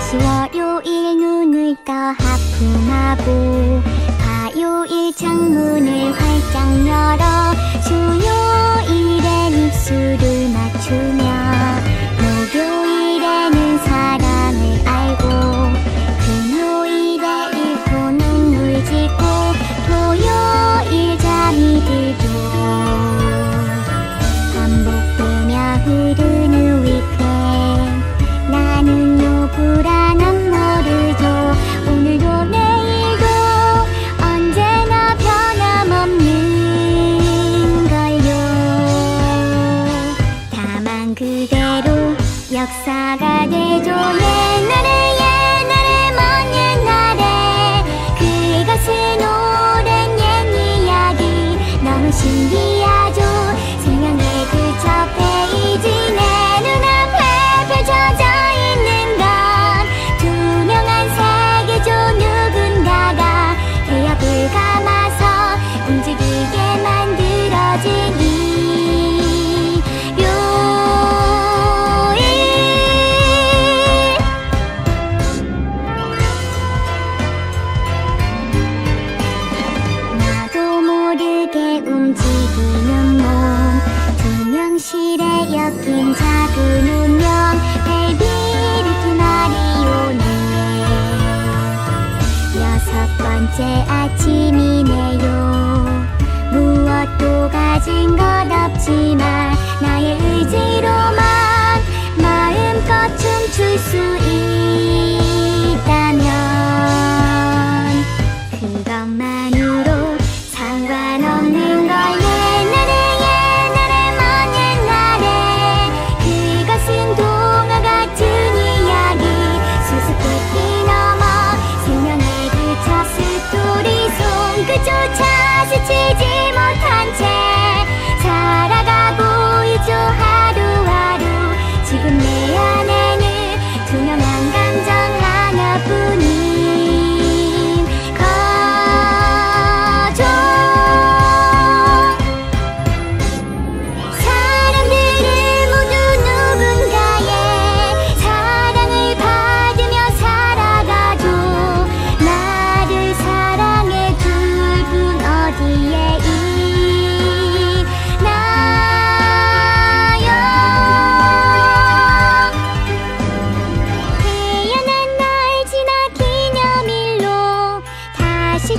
다시 월요일 눈을 떠 하품하고 화요일 창문을 활짝 열어 너무 비비는 몸 조명실에 엮인 작은 운명 헬비르트 마리오네. 여섯 번째 아침이네요. 무엇도 가진 것 없지만 나의 의지로만 마음껏 춤출 수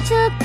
这